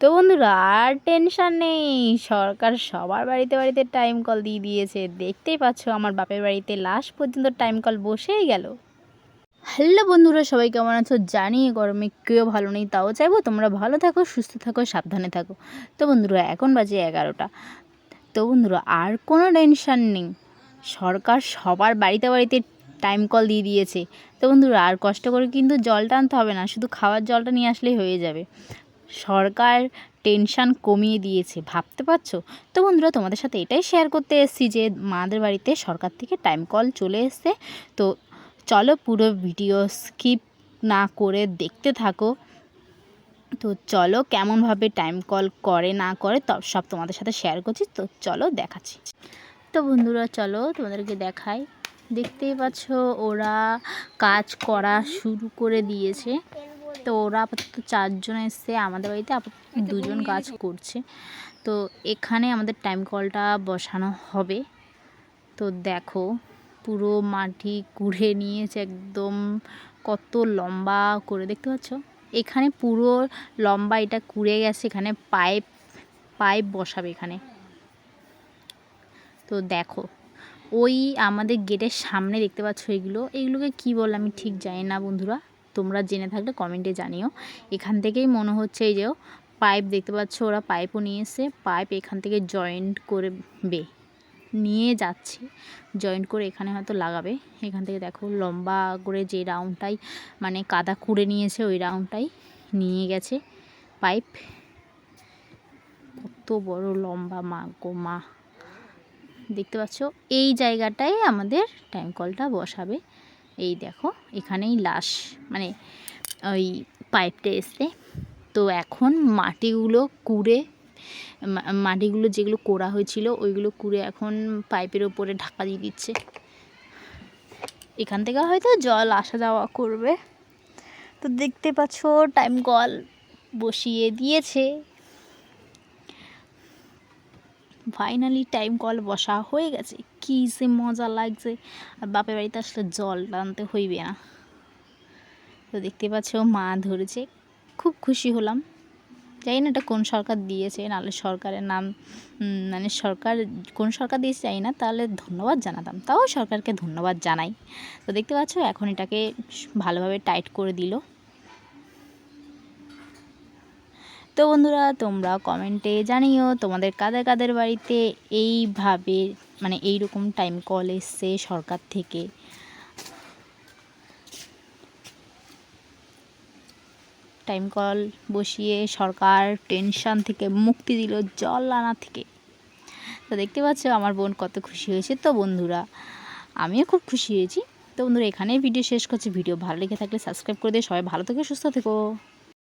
তো বন্ধুরা, আর টেনশন নেই। সরকার সবার বাড়িতে বাড়িতে টাইম কল দিয়ে দিয়েছে। দেখতেই পাচ্ছ আমার বাপের বাড়িতে লাস্ট পর্যন্ত টাইম কল বসেই গেল। হ্যালো বন্ধুরা, সবাই কেমন আছো? জানি গরমে কেউ ভালো নেই, তাও চাইব তোমরা ভালো থাকো, সুস্থ থাকো, সাবধানে থাকো। তো বন্ধুরা, এখন বাজে এগারোটা। তো বন্ধুরা, আর কোনো টেনশন নেই। সরকার সবার বাড়িতে বাড়িতে টাইম কল দিয়ে দিয়েছে। তো বন্ধুরা, আর কষ্ট করে কিন্তু জলটা আনতে হবে না। শুধু খাওয়ার জলটা নিয়ে আসলেই হয়ে যাবে। সরকার টেনশান কমিয়ে দিয়েছে, ভাবতে পারছ? তো বন্ধুরা, তোমাদের সাথে এটাই শেয়ার করতে এসেছি যে মাদের বাড়িতে সরকার থেকে টাইম কল চলে এসছে। তো চলো পুরো ভিডিও স্কিপ না করে দেখতে থাকো। তো চলো কেমনভাবে টাইম কল করে, না করে, তো সব তোমাদের সাথে শেয়ার করছি। তো চলো দেখাচ্ছি। তো বন্ধুরা, চলো তোমাদেরকে দেখাই। দেখতেই পাচ্ছ, ওরা কাজ করা শুরু করে দিয়েছে। তো ওরা আপাতত চারজন এসছে আমাদের বাড়িতে আপাতত দুজন কাজ করছে। তো এখানে আমাদের টাইম কলটা বসানো হবে। তো দেখো পুরো মাটি কুড়ে নিয়েছে একদম। কত লম্বা করে দেখতে পাচ্ছ? এখানে পুরো লম্বা এটা কুড়ে গেছে এখানে পাইপ পাইপ বসাবে এখানে। তো দেখো ওই আমাদের গেটের সামনে দেখতে পাচ্ছ এগুলো। এগুলোকে কি বলে আমি ঠিক জানি না বন্ধুরা। তোমরা জেনে থাকলে কমেন্টে জানিও। এখান থেকেই মনে হচ্ছে এই যে পাইপ দেখতে পাচ্ছ, ওরা পাইপও নিয়ে এসে পাইপ এখান থেকে জয়েন্ট করবে নিয়ে যাচ্ছে। জয়েন্ট করে এখানে হয়তো লাগাবে। এখান থেকে দেখো লম্বা করে যে রাউন্ডটাই মানে কাদা কুড়ে নিয়েছে, ওই রাউন্ডটাই নিয়ে গেছে পাইপ। কত বড় লম্বা মা গো মা। দেখতে পাচ্ছ, এই জায়গাটাই আমাদের টাইম কলটা বসাবে। এই দেখো, এখানেই লাশ মানে ওই পাইপটা এসছে। তো এখন মাটিগুলো কুড়ে মাটিগুলো যেগুলো কোড়া হয়েছিল, ওইগুলো কুড়ে এখন পাইপের ওপরে ঢাকা দিয়ে দিচ্ছে। এখান থেকে হয়তো জল আসা যাওয়া করবে। তো দেখতে পাচ্ছ, টাইম কল বসিয়ে দিয়েছে। ফাইনালি টাইম কল বসা হয়ে গেছে। কী যে মজা লাগছে। আর বাপের বাড়িতে আসলে জল টানতে হইবে না। তো দেখতে পাচ্ছ, মা ধরেছে। খুব খুশি হলাম। জানি না এটা কোন সরকার দিয়েছে, নাহলে সরকারের নাম মানে সরকার কোন সরকার দিয়েছে জানি না, তাহলে ধন্যবাদ জানাতাম। তাও সরকারকে ধন্যবাদ জানাই। তো দেখতে পাচ্ছ, এখন এটাকে ভালোভাবে টাইট করে দিল। তো বন্ধুরা, তোমরা কমেন্টে জানিও তোমাদের কাদের কাদের বাড়িতে এইভাবে মানে এই রকম টাইম কল এসছে সরকার থেকে। টাইম কল বসিয়ে সরকার টেনশান থেকে মুক্তি দিল জল আনা থেকে। তো দেখতে পাচ্ছ, আমার বোন কত খুশি হয়েছে। তো বন্ধুরা, আমিও খুব খুশি হয়েছি। তো বন্ধুরা, এখানেই ভিডিও শেষ করছি। ভিডিও ভালো লেগে থাকলে সাবস্ক্রাইব করে দিয়ে সবাই ভালো থেকে, সুস্থ থেকো।